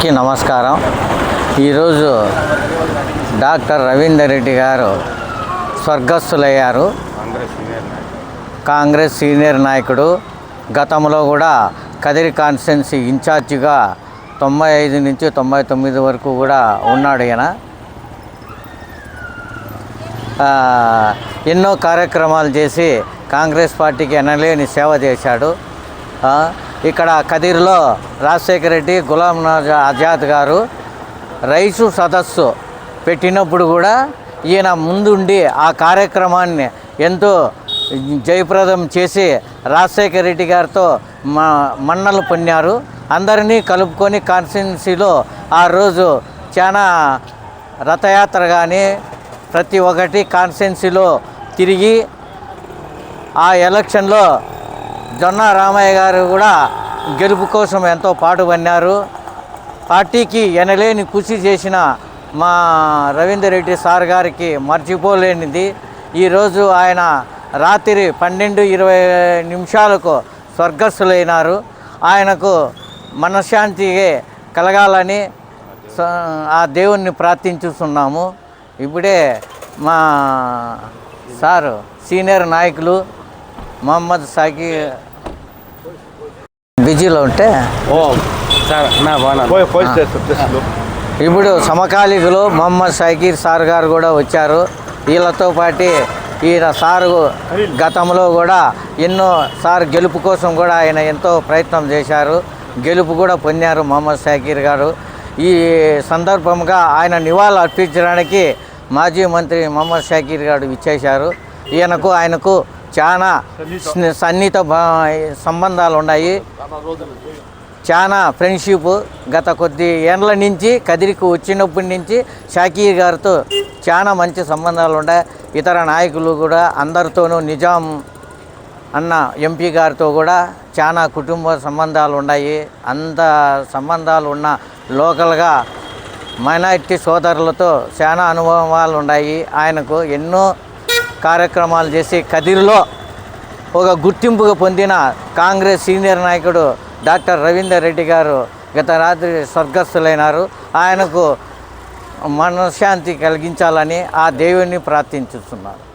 అందరికీ నమస్కారం. ఈరోజు డాక్టర్ రవీందర్ రెడ్డి గారు స్వర్గస్థులయ్యారు. కాంగ్రెస్ సీనియర్ నాయకుడు గతంలో కూడా కదిరి కాన్స్టిట్యున్సీ ఇన్ఛార్జిగా తొంభై ఐదు నుంచి తొంభై తొమ్మిది వరకు కూడా ఉన్నాడు ఈయన. ఎన్నో కార్యక్రమాలు చేసి కాంగ్రెస్ పార్టీకి ఎనలేని సేవ చేశాడు. ఇక్కడ కదిరిలో రాజశేఖర రెడ్డి గులాం నజా ఆజాద్ గారు రైసు సదస్సు పెట్టినప్పుడు కూడా ఈయన ముందుండి ఆ కార్యక్రమాన్ని ఎంతో జయప్రదం చేసి రాజశేఖర రెడ్డి గారితో మన్నలు పొన్నారు అందరినీ కలుపుకొని కాన్స్టిట్యున్సీలో ఆ రోజు చాలా రథయాత్ర కానీ ప్రతి ఒక్కటి కాన్స్టిట్యున్సీలో తిరిగి ఆ ఎలక్షన్లో జొన్న రామయ్య గారు కూడా గెలుపు కోసం ఎంతో పాటుపడినారు పార్టీకి ఎనలేని కృషి చేసిన మా రవీందర్ రెడ్డి సార్ గారికి మర్చిపోలేనిది. ఈరోజు ఆయన రాత్రి పన్నెండు ఇరవై నిమిషాలకు స్వర్గస్థులైనారు. ఆయనకు మనశ్శాంతి కలగాలని ఆ దేవుణ్ణి ప్రార్థించుతున్నాము ఇప్పుడే మా సారు సీనియర్ నాయకులు మొహమ్మద్ సాకి బిజీలో ఉంటే ఓ సార్ నా బాగా పోయి పోయి స్టేషన్ ఇప్పుడు సమకాలీకులు మొహమ్మద్ షకీర్ సార్ గారు కూడా వచ్చారు. వీళ్ళతో పాటు ఈయన సారు గతంలో కూడా ఎన్నో సార్ గెలుపు కోసం కూడా ఆయన ఎంతో ప్రయత్నం చేశారు. గెలుపు కూడా పొందారు మొహమ్మద్ షకీర్ గారు. ఈ సందర్భంగా ఆయన నివాళులు అర్పించడానికి మాజీ మంత్రి మొహమ్మద్ షకీర్ గారు ఇచ్చేశారు ఈయనకు ఆయనకు చాలా స్ని- సన్నిహిత సంబంధాలు ఉన్నాయి చాలా ఫ్రెండ్షిప్ గత కొద్ది ఏండ్ల నుంచి కదిరికి వచ్చినప్పటి నుంచి షాకీర్ గారితో చాలా మంచి సంబంధాలు ఉన్నాయి ఇతర నాయకులు కూడా అందరితోనూ నిజాం అన్న ఎంపీ గారితో కూడా చాలా కుటుంబ సంబంధాలు ఉన్నాయి అంత సంబంధాలు ఉన్న లోకల్గా మైనారిటీ సోదరులతో చాలా అనుభవాలు ఉన్నాయి ఆయనకు ఎన్నో కార్యక్రమాలు చేసి కదిరిలో ఒక గుర్తింపుగా పొందిన కాంగ్రెస్ సీనియర్ నాయకుడు డాక్టర్ రవీందర్ రెడ్డి గారు గత రాత్రి స్వర్గస్థులైనారు. ఆయనకు మనశ్శాంతి కలిగించాలని ఆ దేవుణ్ణి ప్రార్థించుతున్నారు